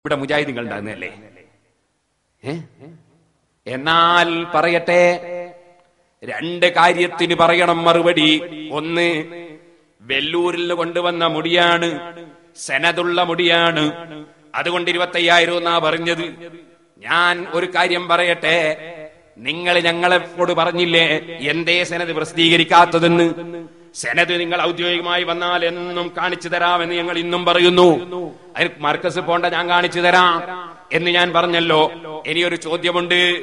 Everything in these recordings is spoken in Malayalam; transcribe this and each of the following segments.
ഇവിടെ മുജാഹിദിങ്ങൾ ഉണ്ടാകുന്നതല്ലേ ഏ? എന്നാൽ പറയട്ടെ രണ്ട് കാര്യത്തിന് പറയണം മറുപടി. ഒന്ന് വെല്ലൂരിൽ കൊണ്ടുവന്ന മുടിയാണ് സെനതുള്ള മുടിയാണ്. അതുകൊണ്ട് ഇരുപത്തയ്യായിരം എന്നാ പറഞ്ഞത്. ഞാൻ ഒരു കാര്യം പറയട്ടെ നിങ്ങൾ ഞങ്ങളെപ്പോട് പറഞ്ഞില്ലേ എന്തേ സെനത് പ്രസിദ്ധീകരിക്കാത്തതെന്ന്? സെനത് നിങ്ങൾ ഔദ്യോഗികമായി വന്നാൽ എന്നും കാണിച്ചു തരാമെന്ന് ഞങ്ങൾ ഇന്നും പറയുന്നു. അതിന് മർക്കസ് പോണ്ട ഞാൻ കാണിച്ചു തരാം എന്ന് ഞാൻ പറഞ്ഞല്ലോ. ഇനിയൊരു ചോദ്യമുണ്ട്.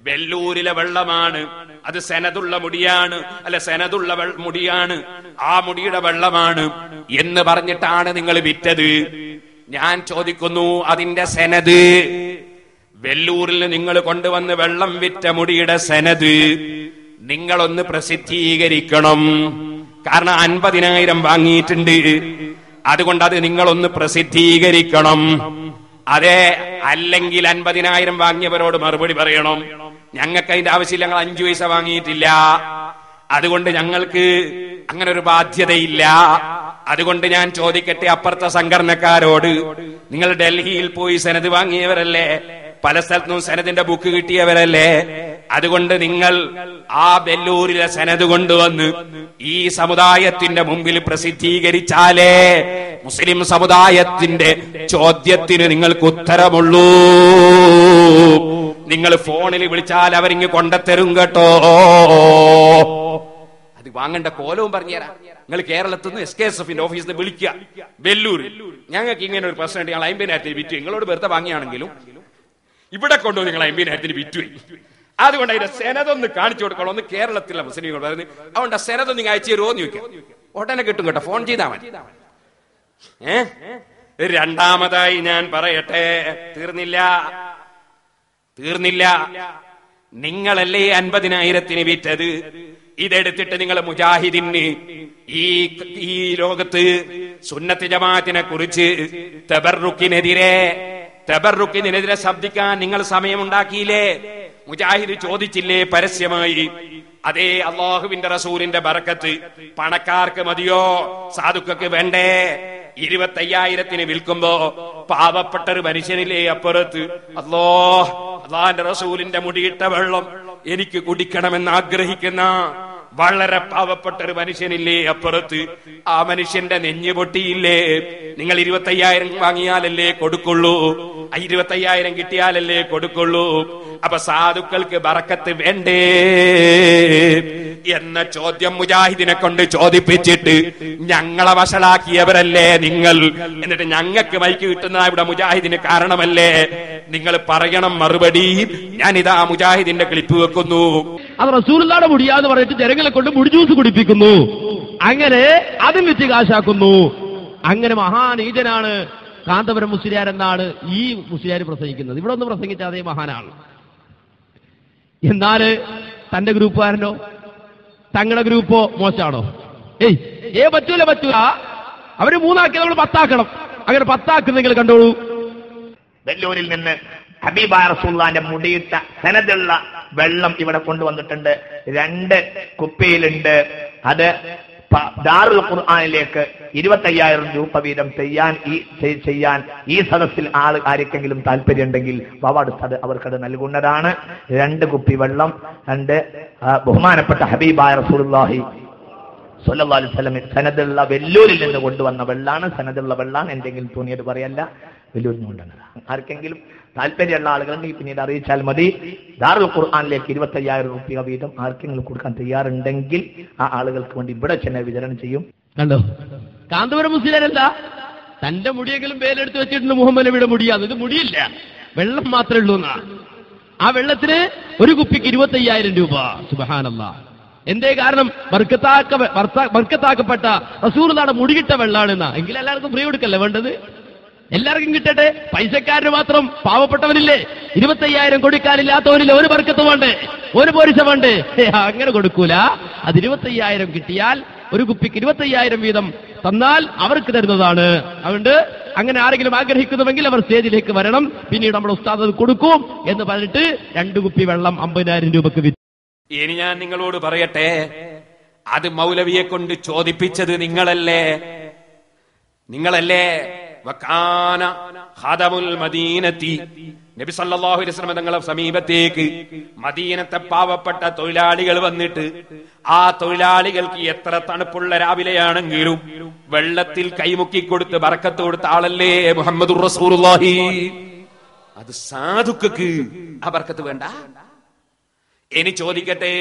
വെല്ലൂരിലെ വെള്ളമാണ്. അത് സെനതുള്ള മുടിയാണ്. അല്ല സെനതുള്ള മുടിയാണ്. ആ മുടിയുടെ വെള്ളമാണ് എന്ന് പറഞ്ഞിട്ടാണ് നിങ്ങൾ വിറ്റത്. ഞാൻ ചോദിക്കുന്നു അതിന്റെ സെനത്? വെല്ലൂരിൽ നിങ്ങൾ കൊണ്ടുവന്ന് വെള്ളം വിറ്റ മുടിയുടെ സെനത് നിങ്ങളൊന്ന് പ്രസിദ്ധീകരിക്കണം. കാരണം അൻപതിനായിരം വാങ്ങിയിട്ടുണ്ട്. അതുകൊണ്ട് അത് നിങ്ങളൊന്ന് പ്രസിദ്ധീകരിക്കണം. അതെ അല്ലെങ്കിൽ അൻപതിനായിരം വാങ്ങിയവരോട് മറുപടി പറയണം. ഞങ്ങൾക്ക് അതിന്റെ ആവശ്യമില്ല ഞങ്ങൾ അഞ്ചു പൈസ വാങ്ങിയിട്ടില്ല. അതുകൊണ്ട് ഞങ്ങൾക്ക് അങ്ങനെ ഒരു ബാധ്യതയില്ല. അതുകൊണ്ട് ഞാൻ ചോദിക്കട്ടെ അപ്പുറത്തെ സംഘടനക്കാരോട് നിങ്ങൾ ഡൽഹിയിൽ പോയി സനത് വാങ്ങിയവരല്ലേ? പല സ്ഥലത്തും സനദിന്റെ ബുക്ക് കിട്ടിയവരല്ലേ? അതുകൊണ്ട് നിങ്ങൾ ആ ബെല്ലൂരിലെ സനത് കൊണ്ടുവന്ന് ഈ സമുദായത്തിന്റെ മുമ്പിൽ പ്രസിദ്ധീകരിച്ചാലേ മുസ്ലിം സമുദായത്തിന്റെ ചോദ്യത്തിന് നിങ്ങൾക്ക് ഉത്തരമുള്ളൂ. നിങ്ങൾ ഫോണിൽ വിളിച്ചാൽ അവരിങ്ങ് കൊണ്ടത്തരും കേട്ടോ. അത് വാങ്ങേണ്ട കോലവും പറഞ്ഞുതരാം നിങ്ങൾ കേരളത്തിൽ നിന്ന് എസ് കെ എസ് എഫിന്റെ ഓഫീസിൽ വിളിക്കുക. വെല്ലൂർ ഞങ്ങൾക്ക് ഇങ്ങനെ ഒരു പ്രശ്നം ഉണ്ട്. ഞങ്ങൾ അമ്പതിനായിരത്തിന് വിറ്റു. നിങ്ങളോട് വെറുതെ വാങ്ങിയാണെങ്കിലും ഇവിടെ കൊണ്ടുപോയി നിങ്ങൾ അമ്പതിനായിരത്തിന് വിറ്റു. അതുകൊണ്ട് അതിന്റെ സെനതൊന്ന് കാണിച്ചു കൊടുക്കണം. ഒന്ന് കേരളത്തിലെ മുസ്ലിങ്ങൾ പറഞ്ഞു അതുകൊണ്ട് സെനതൊന്ന് സെനത് നിങ്ങൾ അയച്ചു തരുമോ? എന്ന് ചോദിക്കാം. ഉടനെ കിട്ടും കേട്ടോ ഫോൺ ചെയ്താൽ മതി. ഏ? രണ്ടാമതായി ഞാൻ പറയട്ടെ. തീർന്നില്ല. തീർന്നില്ല. നിങ്ങളല്ലേ അൻപതിനായിരത്തിന് വിറ്റത്? ഇതെടുത്തിട്ട് നിങ്ങൾ മുജാഹിദിന് ഈ ഈ ലോകത്ത് സുന്നത്ത് ജമാഅത്തിനെ കുറിച്ച് തെബറുക്കിനെതിരെ തെബറുക്കിനെതിരെ ശബ്ദിക്കാൻ നിങ്ങൾ സമയമുണ്ടാക്കിയില്ലേ? മുജാഹിദ് ചോദിച്ചില്ലേ പരസ്യമായി? അതേ അള്ളാഹുവിന്റെ റസൂലിന്റെ ബറക്കത്ത്. പണക്കാർക്ക് മതിയോ? സാധുക്കൾക്ക് വേണ്ടേ? ഇരുപത്തയ്യായിരത്തിന് വിൽക്കുമ്പോ പാവപ്പെട്ട ഒരു മനുഷ്യനില്ലേ അപ്പുറത്ത്? അല്ലോ അള്ളാന്റെ റസൂലിന്റെ മുടിയിട്ട വെള്ളം എനിക്ക് കുടിക്കണമെന്ന് ആഗ്രഹിക്കുന്ന വളരെ പാവപ്പെട്ട ഒരു മനുഷ്യനില്ലേ അപ്പുറത്ത്? ആ മനുഷ്യന്റെ നെഞ്ഞു പൊട്ടിയില്ലേ? നിങ്ങൾ ഇരുപത്തയ്യായിരം വാങ്ങിയാലല്ലേ കൊടുക്കുള്ളൂ? ഇരുപത്തയ്യായിരം കിട്ടിയാലല്ലേ കൊടുക്കുള്ളൂ? അപ്പൊ സാധുക്കൾക്ക് ബറക്കത്ത് വേണ്ടേ? എന്ന ചോദ്യം മുജാഹിദിനെ കൊണ്ട് ചോദിപ്പിച്ചിട്ട് ഞങ്ങളെ വഷളാക്കിയവരല്ലേ നിങ്ങൾ? എന്നിട്ട് ഞങ്ങൾക്ക് മൈക്ക് കിട്ടുന്ന ഇവിടെ മുജാഹിദിന് കാരണമല്ലേ? നിങ്ങൾ പറയണം മറുപടി. ഞാൻ ഇതാ മുജാഹിദിന്റെ ക്ലിപ്പ് വെക്കുന്നു. അത് റസൂലുള്ളാടെ മുടിയാന്ന് പറഞ്ഞിട്ട് ജനങ്ങളെ കൊണ്ട് മുടി ജ്യൂസ് കുടിപ്പിക്കുന്നു. അങ്ങനെ അതും വിറ്റ് കാശാക്കുന്നു അങ്ങനെ മഹാനീജനാണ് കാന്തപുരം മുസ്ലിയാർ എന്നാണ് ഈ മുസ്ലിയാർ പ്രസംഗിക്കുന്നത്. ഇവിടെ ഒന്ന് പ്രസംഗിച്ച അതേ മഹാനാണ്. എന്നാൽ തന്റെ ഗ്രൂപ്പുകാരനോ തങ്ങളുടെ ഗ്രൂപ്പോ മോശമാണോ ഏയ് ഏ പറ്റൂല പറ്റൂല. അവർ മൂന്നാക്കി നമ്മൾ പത്താക്കണം. അങ്ങനെ പത്താക്കുന്നെങ്കിൽ നിങ്ങൾ കണ്ടോളൂ. വെല്ലൂരിൽ നിന്ന് ഹബീബ റസൂള്ളാന്റെ മുടിയിട്ട സനതുള്ള വെള്ളം ഇവിടെ കൊണ്ടുവന്നിട്ടുണ്ട്. രണ്ട് കുപ്പിയിലുണ്ട്. അത് ദാറുൽ ഖുർആാനിലേക്ക് ഇരുപത്തയ്യായിരം രൂപ വീതം ചെയ്യാൻ ഈ ചെയ്യാൻ ഈ സദസ്സിൽ ആൾ ആർക്കെങ്കിലും താല്പര്യമുണ്ടെങ്കിൽ വവടുത്തത് അവർക്കത് നൽകുന്നതാണ്. രണ്ട് കുപ്പി വെള്ളം രണ്ട് ബഹുമാനപ്പെട്ട ഹബീബായ റസൂലുള്ളാഹി സുല്ലാ അലൈഹി സനദുള്ള വെല്ലൂരിൽ നിന്ന് കൊണ്ടുവന്ന വെള്ളാണ്. സനദുള്ള വെള്ളാണ്. എന്തെങ്കിലും തോന്നിയത് പറയല്ല. വെല്ലൂരിൽ ഞാൻ ആർക്കെങ്കിലും താല്പര്യമുള്ള ആളുകളുണ്ടെങ്കിൽ പിന്നീട് അറിയിച്ചാൽ മതി. ദാറുൽ ഖുർആാനിലേക്ക് ഇരുപത്തയ്യായിരം രൂപ വീതം ആർക്കെങ്കിലും കൊടുക്കാൻ തയ്യാറുണ്ടെങ്കിൽ ആ ആളുകൾക്ക് വേണ്ടി ഇവിടെ ചെന്നെ വിതരണം ചെയ്യും. കണ്ടോ? കാന്തപുരം മുസ്ലിമല്ല തന്റെ മുടിയെങ്കിലും വേലെടുത്ത് വെച്ചിട്ടുണ്ട് മുഹമ്മദ് നബിയുടെ മുടിയാന്ന് ഇത് മുടിയില്ല. വെള്ളം മാത്രമേ ഉള്ളൂ എന്നാ. ആ വെള്ളത്തിന് ഒരു കുപ്പിക്ക് ഇരുപത്തയ്യായിരം രൂപ. സുബഹാനല്ല. എന്തേ കാരണം? ബർക്കത്താക്ക ബർത്ത- റസൂർ നാടെ മുടികിട്ട വെള്ളമാണ് എന്നാ എങ്കിൽ എല്ലാവർക്കും ഫ്രീ കൊടുക്കല്ലേ വേണ്ടത്? എല്ലാവർക്കും കിട്ടട്ടെ. പൈസക്കാരന് മാത്രം പാവപ്പെട്ടവനില്ലേ? ഇരുപത്തയ്യായിരം കൊടുക്കാനില്ലാത്തവനില്ല? ഒരു ബർക്കത്ത് വേണ്ടേ? ഒരു പോരിച്ച വേണ്ടേ? അങ്ങനെ കൊടുക്കൂല. അത് ഇരുപത്തയ്യായിരം കിട്ടിയാൽ ഒരു കുപ്പിക്ക് ഇരുപത്തയ്യായിരം വീതം തന്നാൽ അവർക്ക് തരുന്നതാണ്. അതുകൊണ്ട് അങ്ങനെ ആരെങ്കിലും ആഗ്രഹിക്കുന്നുവെങ്കിൽ അവർ സ്റ്റേജിലേക്ക് വരണം. പിന്നീട് നമ്മുടെ ഉസ്താദ് അത് കൊടുക്കും എന്ന് പറഞ്ഞിട്ട് രണ്ട് കുപ്പി വെള്ളം അമ്പതിനായിരം രൂപക്ക് വിറ്റു. ഇനി ഞാൻ നിങ്ങളോട് പറയട്ടെ. അത് മൗലവിയെ കൊണ്ട് ചോദിപ്പിച്ചത് നിങ്ങളല്ലേ? നിങ്ങളല്ലേ? നബി അലൈഹി തങ്ങളെ സമീപത്തേക്ക് മദീനത്തെ പാവപ്പെട്ട തൊഴിലാളികൾ വന്നിട്ട് ആ തൊഴിലാളികൾക്ക് എത്ര തണുപ്പുള്ള രാവിലെയാണെങ്കിലും വെള്ളത്തിൽ കൈമുക്കി കൊടുത്ത് ബറക്കത്ത് കൊടുത്ത ആളല്ലേ മുഹമ്മദ് അത് സാധുക്കൾക്ക് ആ ബർക്കത്ത് വേണ്ട. ഇനി ചോദിക്കട്ടെ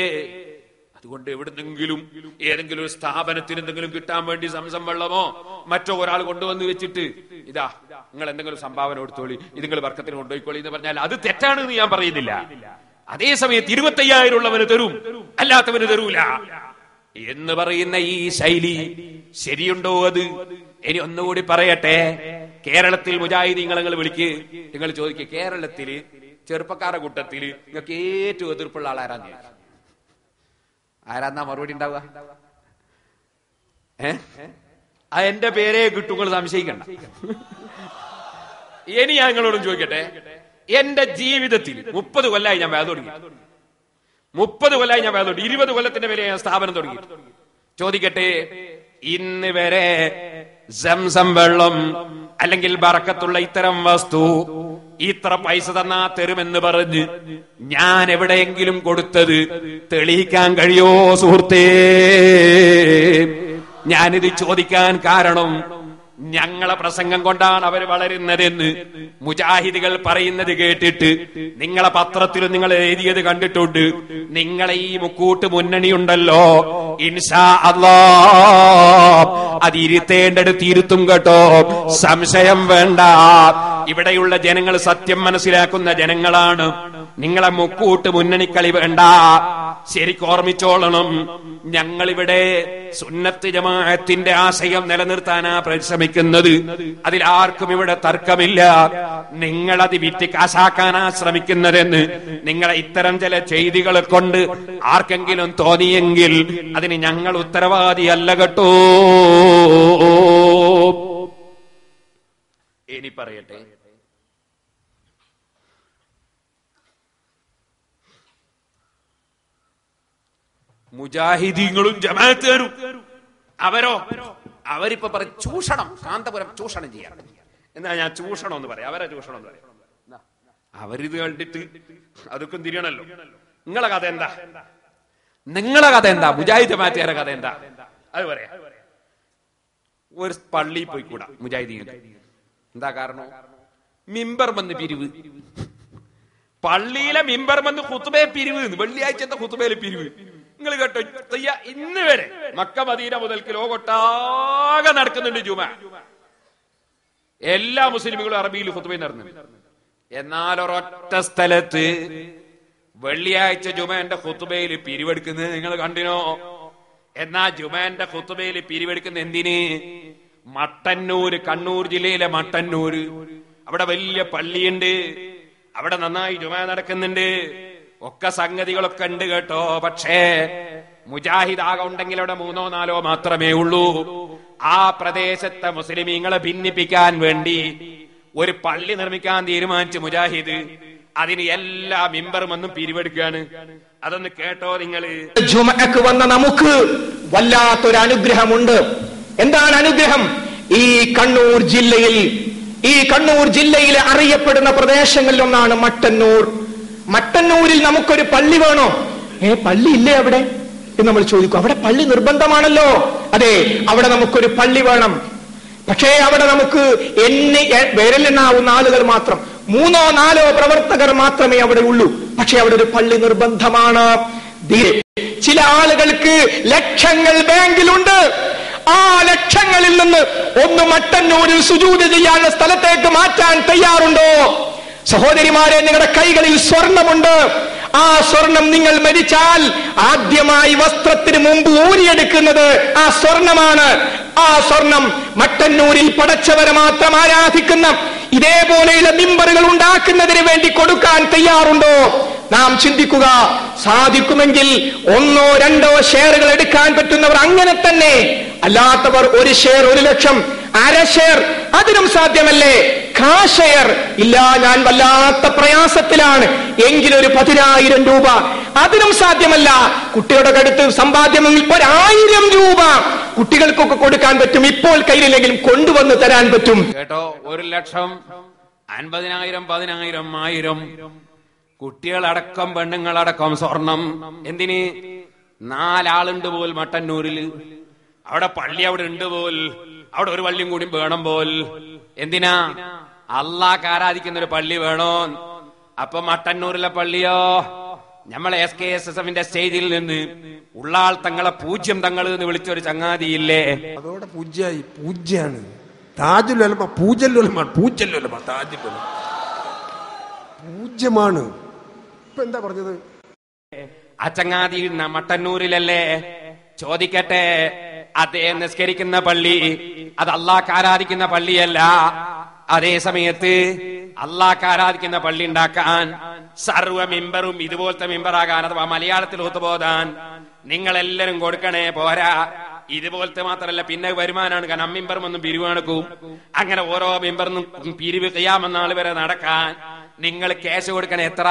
അതുകൊണ്ട് എവിടുന്നെങ്കിലും ഏതെങ്കിലും ഒരു സ്ഥാപനത്തിന് എന്തെങ്കിലും കിട്ടാൻ വേണ്ടി സംസം വെള്ളമോ മറ്റോ ഒരാൾ കൊണ്ടുവന്ന് വെച്ചിട്ട് ഇതാ നിങ്ങൾ എന്തെങ്കിലും സംഭാവന കൊടുത്തോളി ഇത് നിങ്ങൾ വർക്കത്തിന് കൊണ്ടുപോയിക്കോളി എന്ന് പറഞ്ഞാൽ അത് തെറ്റാണെന്ന് ഞാൻ പറയുന്നില്ല. അതേ സമയത്ത് ഇരുപത്തയ്യായിരം ഉള്ളവന് തരും അല്ലാത്തവന് തരൂല. എന്ന് പറയുന്ന ഈ ശൈലി ശരിയുണ്ടോ അത്? ഇനി ഒന്നുകൂടി പറയട്ടെ. കേരളത്തിൽ മുജാഹിദീങ്ങൾ നിങ്ങൾ വിളിക്ക്. നിങ്ങൾ ചോദിക്കുക കേരളത്തിൽ ചെറുപ്പക്കാരുടെ കൂട്ടത്തിൽ നിങ്ങൾക്ക് ഏറ്റവും എതിർപ്പുള്ള ആളാരാന്ന് ആരാന്നാ മറുപടി ഉണ്ടാവുക? ഏ? ആ എന്റെ പേരേ കിട്ടും നിങ്ങൾ സംശയിക്കണ്ട. ഇനി ഞാൻ നിങ്ങളോടും ചോദിക്കട്ടെ? എന്റെ ജീവിതത്തിൽ മുപ്പത് കൊല്ലായി ഞാൻ വേദ തുടങ്ങി. മുപ്പത് കൊല്ലായി ഞാൻ വേദ തുടങ്ങി. ഇരുപത് കൊല്ലത്തിന്റെ പേരെ ഞാൻ സ്ഥാപനം തുടങ്ങി. ചോദിക്കട്ടെ? ഇന്ന് വരെ സംസം വെള്ളം അല്ലെങ്കിൽ ബറക്കത്തുള്ള ഇത്തരം വസ്തു ഇത്ര പൈസ തന്നാ തരുമെന്ന് പറഞ്ഞ് ഞാൻ എവിടെയെങ്കിലും കൊടുത്തത് തെളിയിക്കാൻ കഴിയോ സുഹൃത്തേ? ഞാനിത് ചോദിക്കാൻ കാരണം ഞങ്ങളെ പ്രസംഗം കൊണ്ടാണ് അവർ വളരുന്നതെന്ന് മുജാഹിദുകൾ പറയുന്നത് കേട്ടിട്ട് നിങ്ങളെ പത്രത്തിൽ നിങ്ങൾ എഴുതിയത് കണ്ടിട്ടുണ്ട്. നിങ്ങളെ ഈ മുക്കൂട്ട് മുന്നണി ഉണ്ടല്ലോ. ഇൻഷാ അല്ലോ. അത് ഇരുത്തേണ്ടടുത്ത് ഇരുത്തും കേട്ടോ. സംശയം വേണ്ട. ഇവിടെയുള്ള ജനങ്ങൾ സത്യം മനസ്സിലാക്കുന്ന ജനങ്ങളാണ്. നിങ്ങളെ മുക്കൂട്ട് മുന്നണിക്കളി വേണ്ട. ശരിക്കും ഓർമ്മിച്ചോളണം. ഞങ്ങളിവിടെ സുന്നത്ത് ജമാഅത്തിന്റെ ആശയം നിലനിർത്താനാ പരിശ്രമിക്കുന്നത്. അതിലാർക്കും ഇവിടെ തർക്കമില്ല. നിങ്ങളത് വിറ്റ് കാശാക്കാനാ ശ്രമിക്കുന്നതെന്ന് നിങ്ങളെ ഇത്തരം ചില ചെയ്തികളെ കൊണ്ട് ആർക്കെങ്കിലും തോന്നിയെങ്കിൽ അതിന് ഞങ്ങൾ ഉത്തരവാദിയല്ല കേട്ടോ. ഇനി പറയട്ടെ. മുജാഹിദീങ്ങളും ജമാഅത്തുകാരും. അവരോ? അവരിപ്പോ പറയും ചൂഷണം കാന്തപുരം ചൂഷണം ചെയ്യാം എന്നാ ഞാൻ ചൂഷണം എന്ന് പറയാം. അവരെ ചൂഷണം എന്ന് പറയാം. അവരിത് കണ്ടിട്ട് അതൊക്കെ തിരിയണല്ലോ. നിങ്ങളെ കഥ എന്താ? നിങ്ങളെ കഥ എന്താ? മുജാഹിദ് ജമാഅത്തുകാരെ കഥ എന്താ? അത് പറയാം. ഒരു പള്ളിയിൽ പോയിക്കൂടാ മുജാഹിദീങ്ങൾക്ക് എന്താ കാരണം? മിമ്പർ വന്ന് പിരിവ്. പള്ളിയിലെ മിമ്പർ വന്ന് കുത്തുബേ പിരിവ് വെള്ളിയാഴ്ചത്തെ കുത്തുബയിലെ പിരിവ്. നിങ്ങൾ കേട്ടോ ഇന്ന് വരെ മക്ക മദീന മുതൽക്ക് ലോകൊട്ടാകെ നടക്കുന്നുണ്ട് ജുമ. എല്ലാ മുസ്ലിമുകളും അറബിയിൽ കുത്തുബയിൽ നടന്നു എന്നാൽ ഒരൊറ്റ സ്ഥലത്ത് വെള്ളിയാഴ്ച ജുമന്റെ കുത്തുബയിൽ പിരിവെടുക്കുന്നത് നിങ്ങൾ കണ്ടിനോ? എന്നാ ജുമാന്റെ കുത്തുബയിൽ പിരിവെടുക്കുന്ന എന്തിന്? മട്ടന്നൂര് കണ്ണൂർ ജില്ലയിലെ മട്ടന്നൂര് അവിടെ വലിയ പള്ളിയുണ്ട്. അവിടെ നന്നായി ജുമ നടക്കുന്നുണ്ട്. ഒക്കെ സംഗതികളൊക്കെ ഉണ്ട് കേട്ടോ. പക്ഷേ മുജാഹിദ് ആകെ ഉണ്ടെങ്കിൽ അവിടെ മൂന്നോ നാലോ മാത്രമേ ഉള്ളൂ. ആ പ്രദേശത്തെ മുസ്ലിമീങ്ങളെ ഭിന്നിപ്പിക്കാൻ വേണ്ടി ഒരു പള്ളി നിർമ്മിക്കാൻ തീരുമാനിച്ചു മുജാഹിദ്. അതിന് എല്ലാ മെമ്പറും ഒന്നും പിരിവെടുക്കുകയാണ്. അതൊന്ന് കേട്ടോ നിങ്ങൾ. ജുമക്ക് വന്ന നമുക്ക് വല്ലാത്തൊരു അനുഗ്രഹമുണ്ട് എന്താണ് അനുഗ്രഹം? ഈ കണ്ണൂർ ജില്ലയിൽ ഈ കണ്ണൂർ ജില്ലയിലെ അറിയപ്പെടുന്ന പ്രദേശങ്ങളിൽ ഒന്നാണ് മട്ടന്നൂർ. മട്ടന്നൂരിൽ നമുക്കൊരു പള്ളി വേണോ? ഏ പള്ളി ഇല്ലേ അവിടെ? എന്ന് നമ്മൾ ചോദിക്കും. അവിടെ പള്ളി നിർബന്ധമാണല്ലോ. അതെ അവിടെ നമുക്കൊരു പള്ളി വേണം. പക്ഷേ അവിടെ നമുക്ക് എന്നെ വിരലെണ്ണാവുന്ന ആളുകൾ മാത്രം. മൂന്നോ നാലോ പ്രവർത്തകർ മാത്രമേ അവിടെ ഉള്ളൂ. പക്ഷെ അവിടെ ഒരു പള്ളി നിർബന്ധമാണ്. ചില ആളുകൾക്ക് ലക്ഷങ്ങൾ ബാങ്കിലുണ്ട്. ആ ലക്ഷങ്ങളിൽ നിന്ന് ഒന്ന് മട്ടന്നൂരിൽ സുജൂത് ചെയ്യാനുള്ള സ്ഥലത്തേക്ക് മാറ്റാൻ തയ്യാറുണ്ടോ? സഹോദരിമാരെ നിങ്ങളുടെ കൈകളിൽ സ്വർണമുണ്ട്. ആ സ്വർണം നിങ്ങൾ മരിച്ചാൽ ആദ്യമായി വസ്ത്രത്തിന് മുമ്പ് ഊരിയെടുക്കുന്നത് ആ സ്വർണമാണ്. ആ സ്വർണം മട്ടന്നൂരിൽ പടച്ചവരെ മാത്രം ആരാധിക്കുന്ന ഇതേപോലെയുള്ള മിമ്പറുകൾ ഉണ്ടാക്കുന്നതിന് വേണ്ടി കൊടുക്കാൻ തയ്യാറുണ്ടോ? നാം ചിന്തിക്കുക. സാധിക്കുമെങ്കിൽ ഒന്നോ രണ്ടോ ഷെയറുകൾ എടുക്കാൻ പറ്റുന്നവർ അങ്ങനെ തന്നെ. അല്ലാത്തവർ ഒരു ഷെയർ ഒരു ലക്ഷം അര അതിനും സാധ്യമല്ലേ? കാഷെയർ. ഇല്ല ഞാൻ വല്ലാത്ത പ്രയാസത്തിലാണ്. എങ്കിലൊരു പതിനായിരം രൂപ. അതിനും സാധ്യമല്ല. കുട്ടിയുടെ കടുത്ത് സമ്പാദ്യമെങ്കിൽ ഒരായിരം രൂപ. കുട്ടികൾക്കൊക്കെ കൊടുക്കാൻ പറ്റും. ഇപ്പോൾ കയ്യിലില്ലെങ്കിലും കൊണ്ടുവന്ന് തരാൻ പറ്റും. കേട്ടോ ഒരു ലക്ഷം അൻപതിനായിരം പതിനായിരം ആയിരം. കുട്ടികളടക്കം പെണ്ണുങ്ങളടക്കം സ്വർണം. എന്തിന്? നാലാളുണ്ട് പോൽ മട്ടന്നൂരിൽ അവിടെ പള്ളി അവിടെ ഉണ്ട് പോൽ. അവിടെ ഒരു പള്ളിയും കൂടി വേണം പോൽ. എന്തിനാ? അള്ളാഹ് ആരാധിക്കുന്ന ഒരു പള്ളി വേണോ അപ്പൊ മട്ടന്നൂരിലെ പള്ളിയോ? നമ്മൾ എസ് കെ എസ് എസ് എഫിന്റെ സ്റ്റേജിൽ നിന്ന് ഉള്ളാൾ തങ്ങളെ പൂജ്യം തങ്ങൾ എന്ന് വിളിച്ച ഒരു ചങ്ങാതിയില്ലേ? അതോടെ പൂജ്യായി പൂജ്യാണ്. താജുലമ പൂജല്ലുലമ പൂജല്ലുലമ താജുലമ പൂജ്യമാണ്. ഇപ്പൊ എന്താ പറഞ്ഞത്? ആ ചങ്ങാതി മട്ടന്നൂരിലല്ലേ? ചോദിക്കട്ടെ. അദ്ദേഹം നിസ്കരിക്കുന്ന പള്ളി അത് അള്ളാഹ് ആരാധിക്കുന്ന പള്ളിയല്ല. അതേ സമയത്ത് അള്ളാഹ് ആരാധിക്കുന്ന പള്ളി ഉണ്ടാക്കാൻ സർവ മെമ്പറും ഇതുപോലത്തെ മെമ്പറാകാൻ അഥവാ മലയാളത്തിൽ ഒത്തുപോതാൻ നിങ്ങളെല്ലാരും കൊടുക്കണേ പോരാ. ഇതുപോലത്തെ മാത്രമല്ല പിന്നെ വരുമാനാണ്. കാരണം അമ്മിമ്പറും ഒന്നും പിരിവാണക്കും അങ്ങനെ ഓരോ മെമ്പറിനും പിരിവ് ചെയ്യാമെന്നാൾ വരെ നടക്കാൻ നിങ്ങൾ ക്യാഷ് കൊടുക്കണേ എത്ര?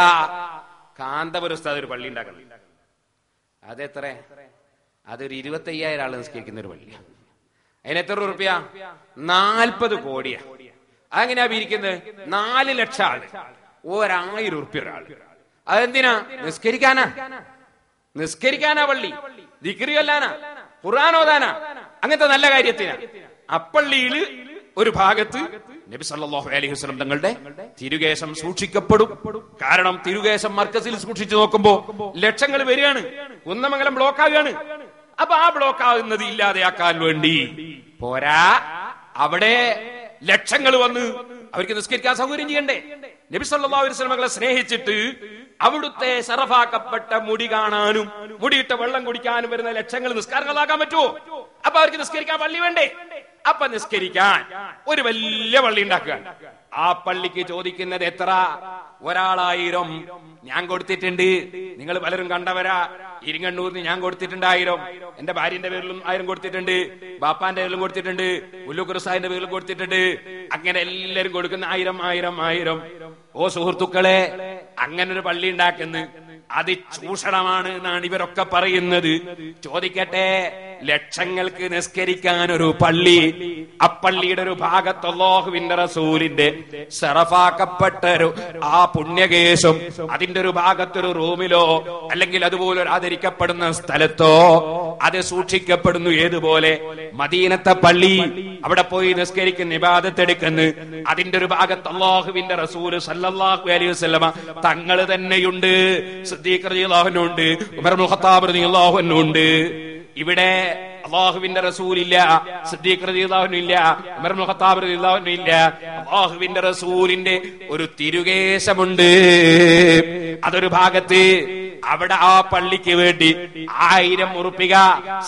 കാന്തപുരസ്ഥ ഒരു പള്ളി ഉണ്ടാക്കണം. അതെത്ര? അതൊരു ഇരുപത്തി അയ്യായിരം ആൾ നിസ്കരിക്കുന്ന ഒരു പള്ളി അതിന് എത്ര റുപ്യ നാൽപ്പത് കോടിയാ. അതെങ്ങനെയാ പിരിക്കുന്നത് നാല് ലക്ഷം ആൾ. ഒരായിരം റുപ്യ ഒരാൾ അതെന്തിനാ? നിസ്കരിക്കാനാ. നിസ്കരിക്കാനാ പള്ളി. ദിക്രി കൊല്ലാനാ. അങ്ങനത്തെ നല്ല കാര്യത്തിനാ. അപ്പള്ളിയിൽ ഒരു ഭാഗത്ത് നബി സല്ലല്ലാഹു അലൈഹി വസല്ലം തങ്ങളുടെ തിരുകേശം സൂക്ഷിക്കപ്പെടും. കാരണം തിരുകേശം മർക്കസിൽ സൂക്ഷിച്ചു നോക്കുമ്പോ ലക്ഷങ്ങൾ വരികയാണ്. കുന്നമംഗലം ബ്ലോക്ക് ആവുകയാണ്. അപ്പൊ ആ ബ്ലോക്ക് ആകുന്നത് ഇല്ലാതെയാക്കാൻ വേണ്ടി. പോരാ. അവിടെ ലക്ഷങ്ങൾ വന്ന് അവർക്ക് നിസ്കരിക്കാൻ സൗകര്യം ചെയ്യണ്ടേ? നബി സല്ലല്ലാഹു അലൈഹി വസല്ലമകളെ സ്നേഹിച്ചിട്ട് അവിടുത്തെ ശറഫാക്കപ്പെട്ട മുടി കാണാനും മുടിയിട്ട വെള്ളം കുടിക്കാനും വരുന്ന ലക്ഷങ്ങൾ നിസ്കാരങ്ങളാക്കാൻ പറ്റുമോ? അപ്പൊ അവർക്ക് നിസ്കരിക്കാൻ പള്ളി വേണ്ടേ? അപ്പൊ നിസ്കരിക്കാൻ ഒരു വലിയ പള്ളി ഉണ്ടാക്കുക ആ പള്ളിക്ക് ചോദിക്കുന്നത് എത്ര? ഒരാളായിരം ഞാൻ കൊടുത്തിട്ടുണ്ട്. നിങ്ങൾ പലരും കണ്ടവരാ. ഇരിങ്ങണ്ണൂരിന് ഞാൻ കൊടുത്തിട്ടുണ്ട് ആയിരം. എന്റെ ഭാര്യന്റെ പേരിലും ആയിരം കൊടുത്തിട്ടുണ്ട്. ബാപ്പാന്റെ പേരിലും കൊടുത്തിട്ടുണ്ട്. ഉല്ലുക്കുറുസാഹിന്റെ പേരിലും കൊടുത്തിട്ടുണ്ട്. അങ്ങനെ എല്ലാരും കൊടുക്കുന്ന ആയിരം ആയിരം ആയിരം. ഓ സുഹൃത്തുക്കളെ അങ്ങനെ ഒരു പള്ളി ഉണ്ടാക്കുന്നു. അത് ചൂഷണമാണ് എന്നാണ് ഇവരൊക്കെ പറയുന്നത്. ചോദിക്കട്ടെ ലക്ഷങ്ങൾക്ക് നിസ്കരിക്കാൻ ഒരു പള്ളി അപ്പള്ളിയുടെ ഒരു ഭാഗത്ത് അല്ലാഹുവിന്റെ റസൂലിന്റെ സെറഫാക്കപ്പെട്ട ഒരു ആ പുണ്യകേശം അതിന്റെ ഒരു ഭാഗത്തൊരു റൂമിലോ അല്ലെങ്കിൽ അതുപോലെ ആദരിക്കപ്പെടുന്ന സ്ഥലത്തോ അത് സൂക്ഷിക്കപ്പെടുന്നു. ഏതുപോലെ? മദീനത്തെ പള്ളി അവിടെ പോയി നിസ്കരിക്കുന്ന ഇബാദത്തെടുക്കുന്നു അതിന്റെ ഒരു ഭാഗത്ത് അള്ളാഹുവിന്റെ റസൂൽ സല്ലല്ലാഹു അലൈഹി വസല്ലമ തങ്ങൾ തന്നെയുണ്ട് സിദ്ദീഖ് റളിയല്ലാഹു അൻഹു ഉണ്ട് ഉമർ ഇവിടെ അള്ളാഹുവിന്റെ റസൂലില്ല സിദ്ദീഖ് ഇല്ല ഉമർ അള്ളാഹുവിന്റെ റസൂലിന്റെ ഒരു തിരുകേശമുണ്ട്. അതൊരു ഭാഗത്ത് അവിടെ ആ പള്ളിക്ക് വേണ്ടി ആയിരം ഉറുപ്പിക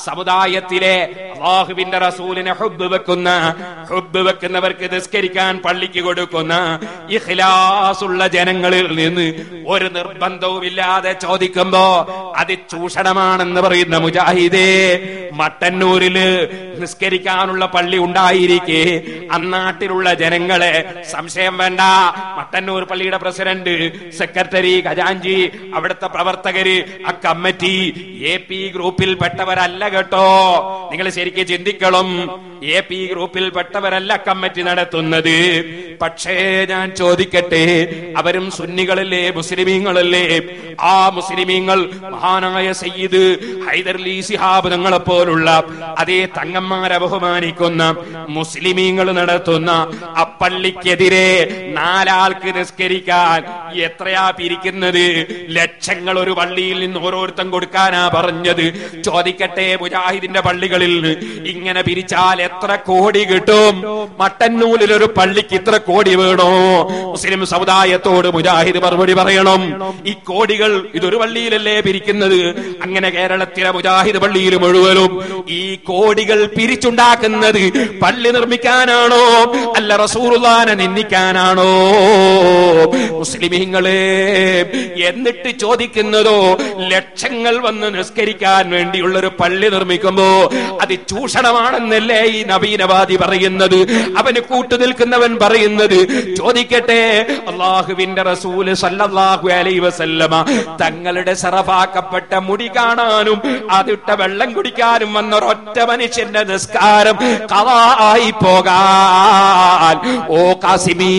സമുദായത്തിലെ അള്ളാഹുവിന്റെ റസൂലിനെ ഹുബ് വെക്കുന്ന ഹുബ് വെക്കുന്നവർക്ക് നിസ്കരിക്കാൻ പള്ളിക്ക് കൊടുക്കുന്ന ഇഖ്ലാസുള്ള ജനങ്ങളിൽ നിന്ന് ഒരു നിർബന്ധവുമില്ലാതെ ചോദിക്കുമ്പോ അത് ചൂഷണമാണെന്ന് പറയുന്ന മുജാഹിദേ മട്ടന്നൂരിൽ നിസ്കരിക്കാനുള്ള പള്ളി ഉണ്ടായിരിക്കെ. അന്നാട്ടിലുള്ള ജനങ്ങളെ സംശയം വേണ്ട. മട്ടന്നൂർ പള്ളിയുടെ പ്രസിഡന്റ് സെക്രട്ടറി ഖജാഞ്ചി അവിടുത്തെ പ്രവർത്തകര് ആ കമ്മിറ്റി എ പി ഗ്രൂപ്പിൽ പെട്ടവരല്ല കേട്ടോ. നിങ്ങൾ ശരിക്കും ചിന്തിക്കണം. എ പി ഗ്രൂപ്പിൽ പെട്ടവരല്ല കമ്മിറ്റി നടത്തുന്നത്. പക്ഷേ ഞാൻ ചോദിക്കട്ടെ? അവരും സുന്നികളല്ലേ മുസ്ലിമീങ്ങളല്ലേ? ആ മുസ്ലിമീങ്ങൾ മഹാനായ സയ്യിദ് ഹൈദർലി സിഹാബ് തങ്ങളെ പോലുള്ള അതേ തങ്ങന്മാരെ ബഹുമാനിക്കുന്ന മുസ്ലിമീങ്ങൾ നടത്തുന്ന അപ്പള്ളിക്കെതിരെ നാലാൾക്ക് നിസ്കരിക്കാൻ എത്രയാ പിരിക്കുന്നത്? ലക്ഷങ്ങൾ ഒരു പള്ളിയിൽ നിന്ന് ഓരോരുത്തൻ കൊടുക്കാനാ പറഞ്ഞത്. ചോദിക്കട്ടെ മുജാഹിദിന്റെ പള്ളികളിൽ ഇങ്ങനെ പിരിച്ചാൽ എത്ര കോടി കിട്ടും? മട്ടന്നൂലിൽ ഒരു പള്ളിക്ക് ഇത്ര കോടി വേണോ? മുസ്ലിം സമുദായത്തോട് മുജാഹിദ് മറുപടി പറയണം. ഈ കോടികൾ ഇതൊരു പള്ളിയിലല്ലേ പിരിക്കുന്നത്? അങ്ങനെ കേരളത്തിലെ മുജാഹിദ് പള്ളിയിൽ മുഴുവനും ഈ കോടികൾ പിരിച്ചുണ്ടാക്കുന്നത് പള്ളി നിർമ്മിക്കാനാണോ? അല്ല റസൂറുദാനെ നിന്ദിക്കാനാണോ? മുസ്ലിമീങ്ങളെ എന്നിട്ട് ചോദിക്കുന്നതോ ലക്ഷങ്ങൾ വന്ന് നിസ്കരിക്കാൻ വേണ്ടിയുള്ള ഒരു പള്ളി നിർമ്മിക്കുമ്പോ അത് ചൂഷണമാണെന്നല്ലേ ഈ നവീനവാദി പറയുന്നത്? അവന് കൂട്ടുനിൽക്കുന്നവൻ പറയുന്നത് പറയുന്നത്? ചോദിക്കട്ടെ. അള്ളാഹുവിന്റെ റസൂൽ സല്ലല്ലാഹു അലൈഹി വസല്ലമ തങ്ങളുടെ സറഫാക്കപ്പെട്ട മുടി കാണാനും അതിട്ട വെള്ളം കുടിക്കാനും വന്ന ഒരൊറ്റ മനുഷ്യന്റെ നിസ്കാരം കവായി പോകാൻ. ഓ കാസിമീ